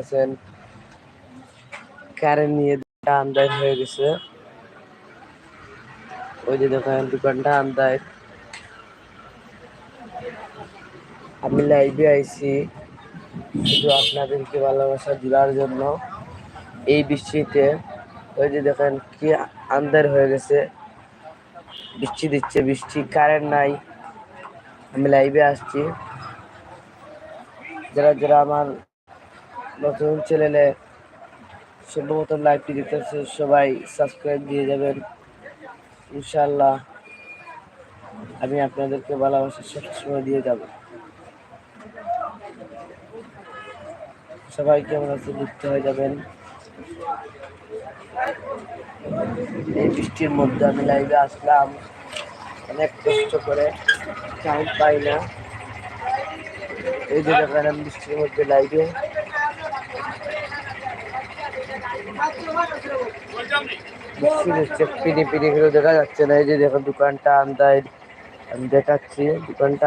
আছেন কারেন্ট নিয়ে আন্দাজ হয়ে গেছে। ওই যে দেখেন, দোকানটা আন্দাজ আমি লাইভে আইছি। শুধু আপনাদেরকে ভালোবাসা দেওয়ার জন্য। এই বৃষ্টিতে, ওই যে দেখেন, কি আন্দার হয়ে গেছে। বৃষ্টি দিচ্ছে, বৃষ্টি কারেন্ট নাই। আমি লাইভে আসছি। যারা যারা আমার নতুন চ্যানেলে সর্বপ্রথম লাইভটি দেখতেছে, সবাই সাবস্ক্রাইব দিয়ে যাবেন। ইনশাল্লাহ আমি আপনাদেরকে ভালোবাসা সবসময় দিয়ে যাব। সবাই কেমন আছে? যুক্ত হয়ে যাবেন। এই বৃষ্টির মধ্যে আমি লাইভে আসলাম। অনেক কষ্ট করে টাইম পাই না। এই যে বৃষ্টির মধ্যে লাইভে বৃষ্টি দেখা যাচ্ছে না। এই যে দেখো, দোকানটা আন্দায় আমি দেখাচ্ছি, দোকানটা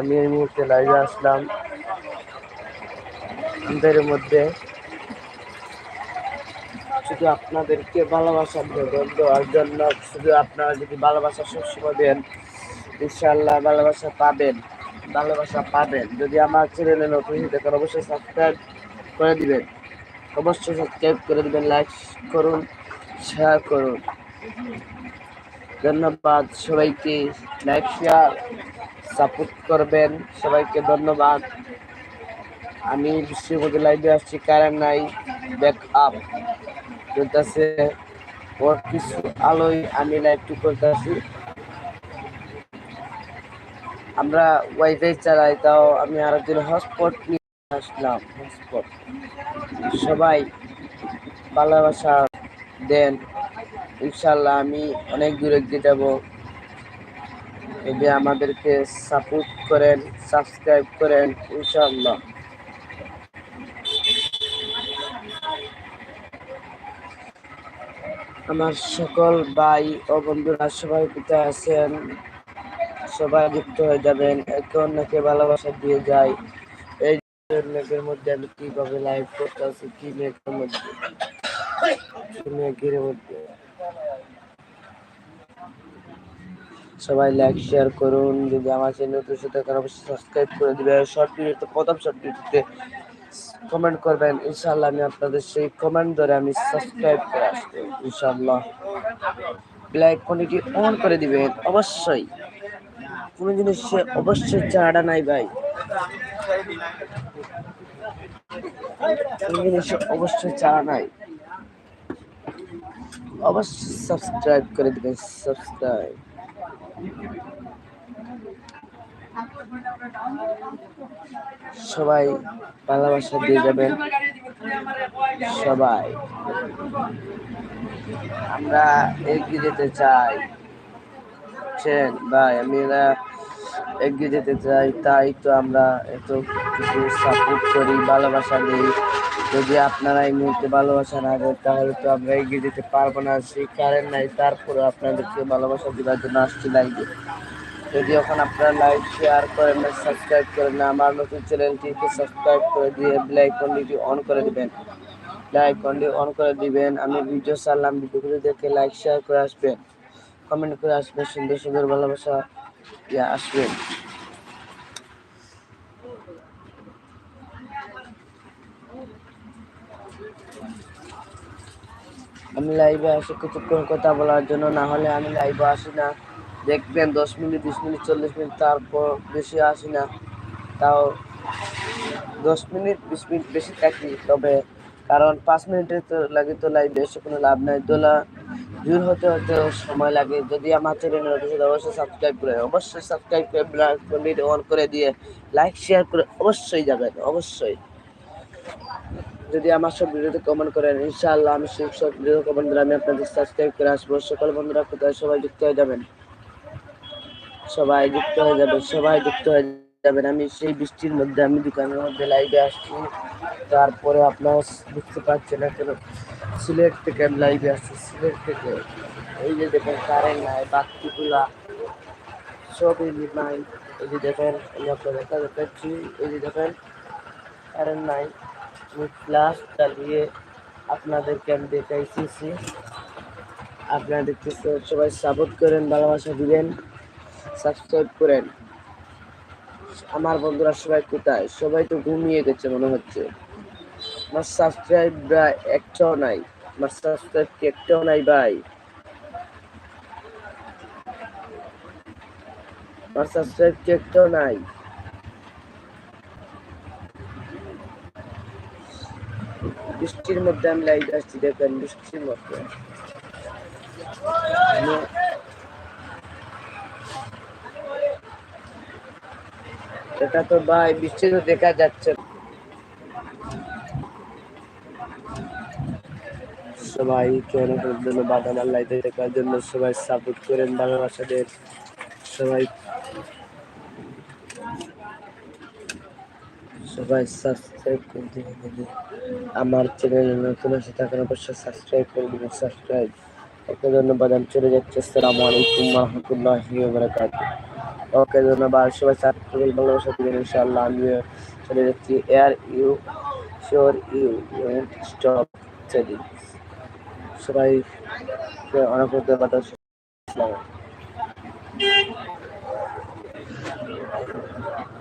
আমি এই মুহূর্তে আসলাম। মধ্যে শুধু আপনাদেরকে ভালোবাসা দেওয়ার জন্য, শুধু আপনারা যদি ভালোবাসা সবসময় দেন ইনশাল্লাহ ভালোবাসা পাবেন ভালোবাসা পাবেন। যদি আমার চ্যানেলে নতুন দেখেন অবশ্যই সাবস্ক্রাইব করে দিবেন। অবশ্যই সাবস্ক্রাইব করে দেবেন লাইক করুন শেয়ার করুন। ধন্যবাদ সবাইকে লাইক শেয়ার সাপোর্ট করবেন। সবাইকে ধন্যবাদ। আমি মধ্যে লাইভে আসছি কারেন্ট নাই ব্যাক আপ চলতেছে ওর কিছু আলোয় আমি লাইভটি করতেছি। আমরা ওয়াইফাই চালাই, তাও আমি আরেকজন হটস্পট নিয়ে আসলাম হটস্পট সবাই ভালোবাসা দেন। ইনশাল্লাহ আমি অনেক দূরে এগিয়ে যাব। এই আমাদেরকে সাপোর্ট করেন সাবস্ক্রাইব করেন ইনশাল্লাহ আমার সকল ভাই ও বন্ধুরা সবাই কোথায় আছেন? সবাই যুক্ত হয়ে যাবেন। একে অন্যকে ভালোবাসা দিয়ে যায়। মেঘের মধ্যে আমি কীভাবে লাইভ করতে আছি, কি মেঘের মধ্যে? মেঘের মধ্যে সবাই লাইক শেয়ার করুন। যদি আমার চ্যানেল সাথে অবশ্যই সাবস্ক্রাইব করে দিবে। শর্ট ভিডিওতে প্রথম শর্ট ভিডিওতে কমেন্ট করবেন। ইনশাআল্লাহ আমি আপনাদের সেই কমেন্ট ধরে আমি সাবস্ক্রাইব করে আসব, ইনশাআল্লাহ। ব্ল্যাক কোয়ালিটি অন করে দিবেন, অবশ্যই। কোনো জিনিসে অবশ্যই চাড়া নাই ভাই। অবশ্যই চাড়া নাই। অবশ্যই সাবস্ক্রাইব করে দিবেন সাবস্ক্রাইব সবাই ভালোবাসা দিয়ে যাবেন। সবাই। আমরা এগিয়ে যেতে চাই। ভাই আমরা এগিয়ে যেতে চাই, তাই তো আমরা এত কিছু সাপোর্ট করি, ভালোবাসা দিই। যদি আপনারা এই মুহূর্তে ভালোবাসা না দেন, তাহলে তো আমরা এগিয়ে যেতে পারব না। সেই কারেন্ট নাই তারপরে আপনাদেরকে ভালোবাসা দেওয়ার জন্য আসছি লাইভে যদি এখন আপনারা লাইক শেয়ার করেন না সাবস্ক্রাইব করেন না, আমার নতুন চ্যানেলটিকে সাবস্ক্রাইব করে দিয়ে ব্লাইক কন্ডিটি অন করে দিবেন। লাইক কন্ডি অন করে দিবেন, আমি ভিডিও ছাড়লাম ভিডিওগুলো দেখে লাইক শেয়ার করে আসবেন। কমেন্ট করে আসবেন, সুন্দর সুন্দর ভালোবাসা আসবেন আমি লাইভে আসি কিছুক্ষণ কথা বলার জন্য, না হলে আমি লাইভে আসি না। দেখবেন দশ মিনিট, বিশ মিনিট, চল্লিশ মিনিট, তারপর বেশি আসি না। তাও দশ মিনিট, বিশ মিনিট বেশি থাকি, তবে কারণ পাঁচ মিনিটের তো লাগে তো লাইভে এসে কোনো লাভ নাই। দোলা দূর হতে হতে সময় লাগে। যদি আমার চ্যানেল অবশ্যই সাবস্ক্রাইব করে অবশ্যই সাবস্ক্রাইব করে ব্লাইক অন করে দিয়ে লাইক শেয়ার করে অবশ্যই যাবেন, অবশ্যই। যদি আমার সব ভিডিওতে কমেন্ট করেন, ইনশাআল্লাহ আমি সেই সব ভিডিও কমেন্ট করে আমি আপনাদের সাবস্ক্রাইব করে আসব। সকল বন্ধুরা কোথায়? সবাই যুক্ত হয়ে যাবেন। সবাই যুক্ত হয়ে যাবেন, সবাই যুক্ত হয়ে যাবেন। আমি সেই বৃষ্টির মধ্যে, আমি দোকানের মধ্যে লাইভে আসছি। তারপরে আপনারা বুঝতে পারছেন না কেন সিলেট থেকে আমি লাইভে আসছি, সিলেট থেকে। এই যে দেখেন কারেন্ট নাই, বাতিগুলা সবই নাই। এই যে দেখেন, আমি আপনাদের দেখা দেখাচ্ছি। এই যে দেখেন কারেন্ট নাই। আমি ফ্লাশ চালিয়ে আপনাদেরকে আমি দেখাইতেছি আপনারা দেখতেছেন, সবাই সাপোর্ট করেন, ভালোবাসা দিবেন সাবস্ক্রাইব করেন। আমার বন্ধুরা সবাই কোথায়? সবাই তো ঘুমিয়ে গেছে মনে হচ্ছে। আমার সাবস্ক্রাইব ভাই একটাও নাই। আমার সাবস্ক্রাইব কি একটাও নাই ভাই? আমার সাবস্ক্রাইব কি একটাও নাই? বৃষ্টির মধ্যে আমি লাইভ আসছি, দেখেন বৃষ্টির মধ্যে। এটা তো ভাই, বৃষ্টি তো দেখা যাচ্ছে সবাইকে অনেক ধন্যবাদ আমার লাইভে দেখার জন্য সবাই সাপোর্ট করেন ভালোবাসা দেন সবাই সবাই সাবস্ক্রাইব করে দিবেন আমার চ্যানেলে নতুন আসে থাকেন অবশ্যই সাবস্ক্রাইব করে দিবেন সাবস্ক্রাইব ওকে, ধন্যবাদ, আমি চলে যাচ্ছি। আসসালামু আলাইকুম রহমতুল্লাহি বারাকাতু ওকে, ধন্যবাদ, সবাই সাবস্ক্রাইব ভালোবাসা দিবেন, ইনশাআল্লাহ আমি চলে যাচ্ছি। Are you sure you stop setting সবাই অনেক ধন্যবাদ।